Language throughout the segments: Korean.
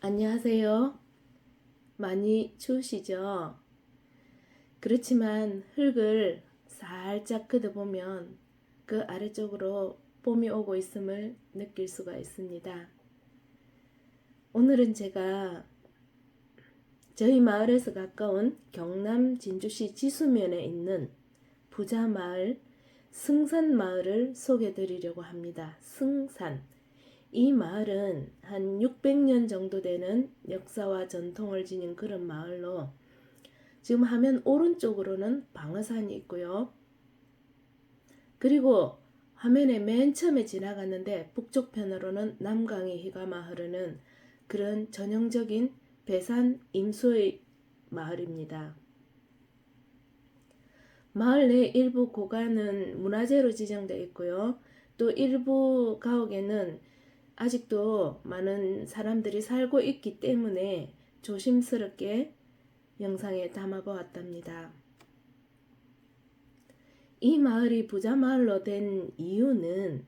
안녕하세요. 많이 추우시죠? 그렇지만 흙을 살짝 걷어보면 그 아래쪽으로 봄이 오고 있음을 느낄 수가 있습니다. 오늘은 제가 저희 마을에서 가까운 경남 진주시 지수면에 있는 부자 마을 승산 마을을 소개해 드리려고 합니다. 승산. 이 마을은 한 600년 정도 되는 역사와 전통을 지닌 그런 마을로 지금 화면 오른쪽으로는 방어산이 있고요. 그리고 화면에 맨 처음에 지나갔는데 북쪽편으로는 남강의 희가마 흐르는 그런 전형적인 배산 임수의 마을입니다. 마을 내 일부 고가는 문화재로 지정되어 있고요. 또 일부 가옥에는 아직도 많은 사람들이 살고 있기 때문에 조심스럽게 영상에 담아보았답니다. 이 마을이 부자 마을로 된 이유는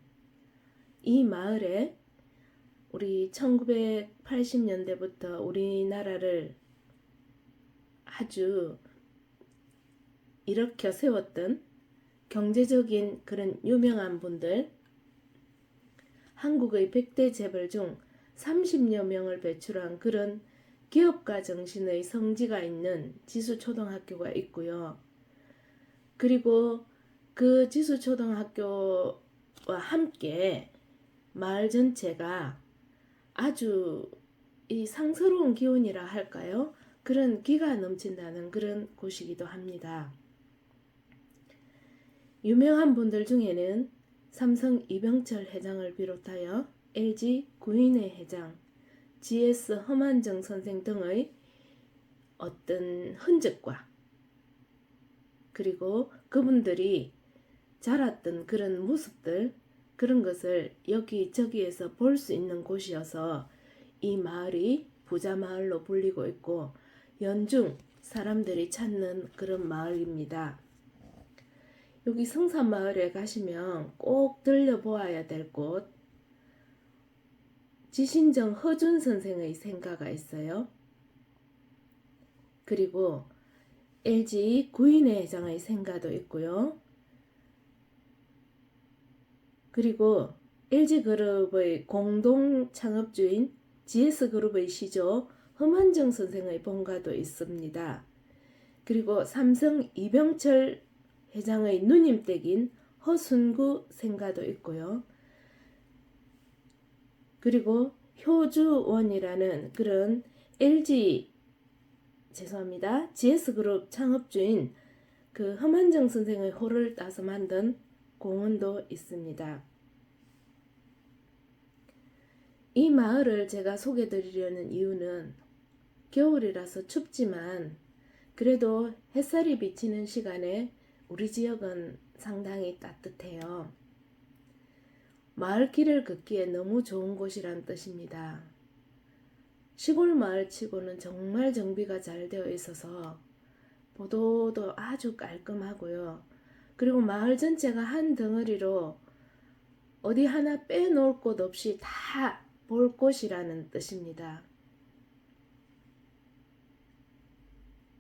이 마을에 우리 1980년대부터 우리나라를 아주 일으켜 세웠던 경제적인 그런 유명한 분들 한국의 100대 재벌 중 30여 명을 배출한 그런 기업가 정신의 성지가 있는 지수초등학교가 있고요. 그리고 그 지수초등학교와 함께 마을 전체가 아주 이 상스러운 기운이라 할까요? 그런 기가 넘친다는 그런 곳이기도 합니다. 유명한 분들 중에는 삼성 이병철 회장을 비롯하여 LG 구인회 회장, GS 허만정 선생 등의 어떤 흔적과 그리고 그분들이 자랐던 그런 모습들 그런 것을 여기저기에서 볼 수 있는 곳이어서 이 마을이 부자 마을로 불리고 있고 연중 사람들이 찾는 그런 마을입니다. 여기 성산마을에 가시면 꼭 들려보아야 될 곳, 지신정 허준 선생의 생가가 있어요. 그리고 LG 구인회 회장의 생가도 있고요. 그리고 LG그룹의 공동 창업주인 GS그룹의 시조 허만정 선생의 본가도 있습니다. 그리고 삼성 이병철 회장의 누님댁인 허순구 생가도 있고요. 그리고 효주원이라는 그런 LG 죄송합니다. GS그룹 창업주인 그 허만정 선생의 호를 따서 만든 공원도 있습니다. 이 마을을 제가 소개 드리려는 이유는 겨울이라서 춥지만 그래도 햇살이 비치는 시간에 우리 지역은 상당히 따뜻해요. 마을 길을 걷기에 너무 좋은 곳이란 뜻입니다. 시골 마을 치고는 정말 정비가 잘 되어 있어서 보도도 아주 깔끔하고요. 그리고 마을 전체가 한 덩어리로 어디 하나 빼놓을 곳 없이 다 볼 곳이라는 뜻입니다.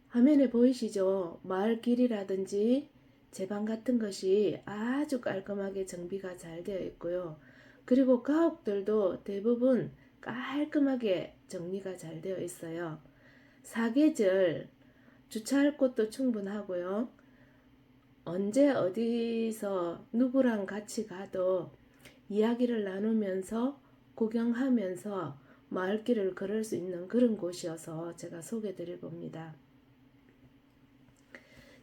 화면에 보이시죠? 마을 길이라든지 제 방 같은 것이 아주 깔끔하게 정비가 잘 되어 있고요. 그리고 가옥들도 대부분 깔끔하게 정리가 잘 되어 있어요. 사계절 주차할 곳도 충분하고요. 언제 어디서 누구랑 같이 가도 이야기를 나누면서 구경하면서 마을길을 걸을 수 있는 그런 곳이어서 제가 소개 드릴 겁니다.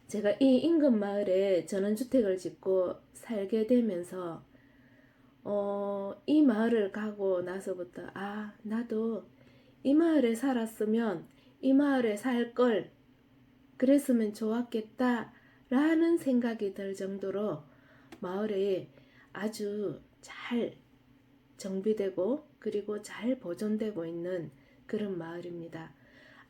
제가 이 인근 마을에 전원주택을 짓고 살게 되면서 어, 이 마을을 가고 나서부터 아 나도 이 마을에 살았으면 이 마을에 살 걸 그랬으면 좋았겠다 라는 생각이 들 정도로 마을에 아주 잘 정비되고 그리고 잘 보존되고 있는 그런 마을입니다.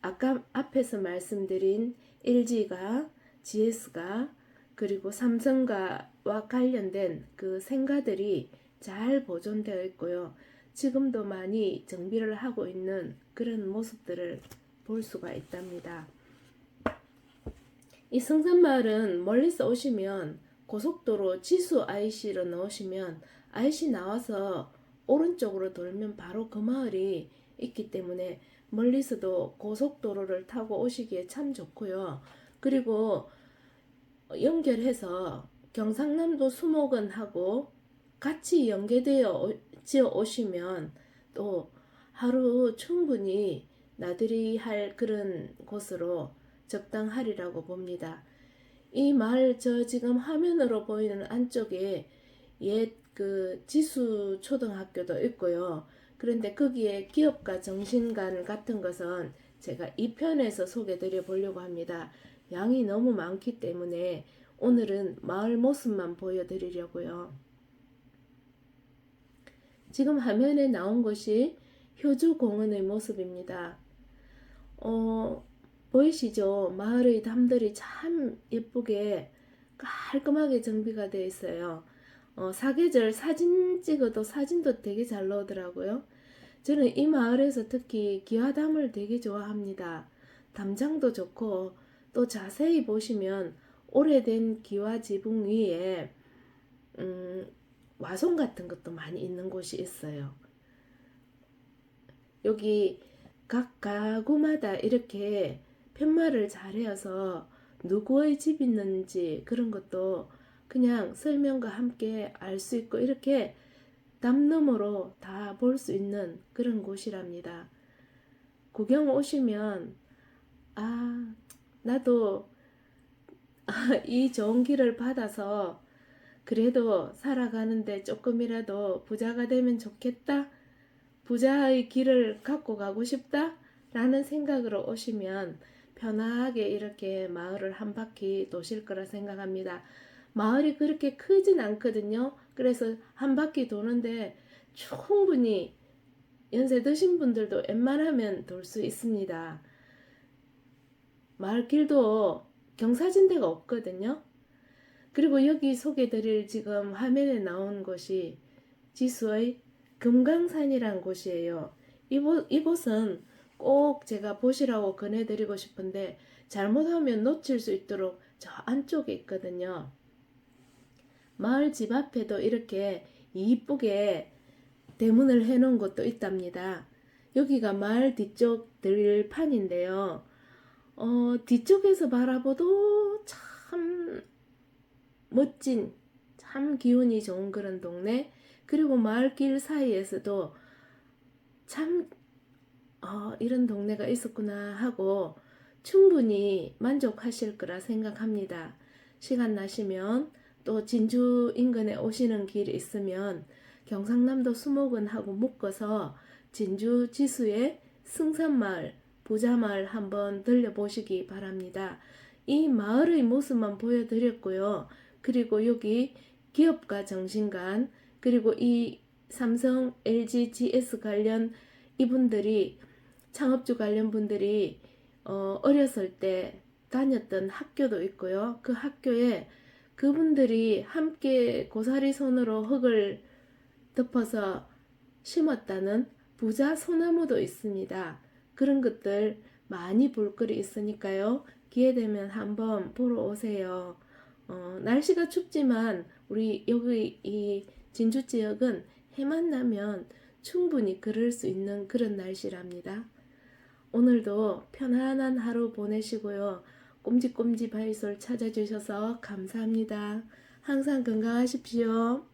아까 앞에서 말씀드린 LG가 GS가 그리고 삼성가와 관련된 그 생가들이 잘 보존되어 있고요. 지금도 많이 정비를 하고 있는 그런 모습들을 볼 수가 있답니다. 이 성산마을은 멀리서 오시면 고속도로 지수 IC로 넣으시면 IC 나와서 오른쪽으로 돌면 바로 그 마을이 있기 때문에 멀리서도 고속도로를 타고 오시기에 참 좋고요. 그리고 연결해서 경상남도 수목원하고 같이 연계되어 지어 오시면 또 하루 충분히 나들이 할 그런 곳으로 적당하리라고 봅니다. 이 마을 저 지금 화면으로 보이는 안쪽에 옛 그 지수 초등학교도 있고요. 그런데 거기에 기업가 정신관 같은 것은 제가 2편에서 소개드려 보려고 합니다. 양이 너무 많기 때문에 오늘은 마을 모습만 보여드리려고요. 지금 화면에 나온 것이 효주 공원의 모습입니다. 어, 보이시죠? 마을의 담들이 참 예쁘게 깔끔하게 정비가 되어 있어요. 어, 사계절 사진 찍어도 사진도 되게 잘 나오더라고요. 저는 이 마을에서 특히 기와담을 되게 좋아합니다. 담장도 좋고 또 자세히 보시면 오래된 기와 지붕 위에 음, 와송 같은 것도 많이 있는 곳이 있어요. 여기 각 가구마다 이렇게 편말을 잘해서 누구의 집 있는지 그런 것도 그냥 설명과 함께 알 수 있고 이렇게 담 너머로 다 볼 수 있는 그런 곳이랍니다. 구경 오시면 아 나도 이 좋은 길을 받아서 그래도 살아가는데 조금이라도 부자가 되면 좋겠다. 부자의 길을 갖고 가고 싶다. 라는 생각으로 오시면 편하게 이렇게 마을을 한 바퀴 도실 거라 생각합니다. 마을이 그렇게 크진 않거든요. 그래서 한 바퀴 도는데 충분히 연세 드신 분들도 웬만하면 돌 수 있습니다. 마을길도 경사진대가 없거든요. 그리고 여기 소개드릴 지금 화면에 나온 곳이 지수의 금강산이란 곳이에요. 이곳, 이곳은 꼭 제가 보시라고 권해드리고 싶은데 잘못하면 놓칠 수 있도록 저 안쪽에 있거든요. 마을 집 앞에도 이렇게 이쁘게 대문을 해놓은 곳도 있답니다. 여기가 마을 뒤쪽 들판인데요. 어, 뒤쪽에서 바라봐도 참 멋진, 참 기운이 좋은 그런 동네. 그리고 마을길 사이에서도 참, 어, 이런 동네가 있었구나 하고 충분히 만족하실 거라 생각합니다. 시간 나시면 또 진주 인근에 오시는 길이 있으면 경상남도 수목원하고 묶어서 진주 지수의 승산마을, 부자마을 한번 들려보시기 바랍니다. 이 마을의 모습만 보여드렸고요. 그리고 여기 기업가 정신관, 그리고 이 삼성, LG, GS 관련 이분들이 창업주 관련 분들이 어, 어렸을 때 다녔던 학교도 있고요. 그 학교에 그분들이 함께 고사리 손으로 흙을 덮어서 심었다는 부자 소나무도 있습니다. 그런 것들 많이 볼 거리 있으니까요. 기회 되면 한번 보러 오세요. 어, 날씨가 춥지만 우리 여기 이 진주 지역은 해만 나면 충분히 걸을 수 있는 그런 날씨랍니다. 오늘도 편안한 하루 보내시고요. 꼼지꼼지 바이솔 찾아주셔서 감사합니다. 항상 건강하십시오.